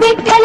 Vitthal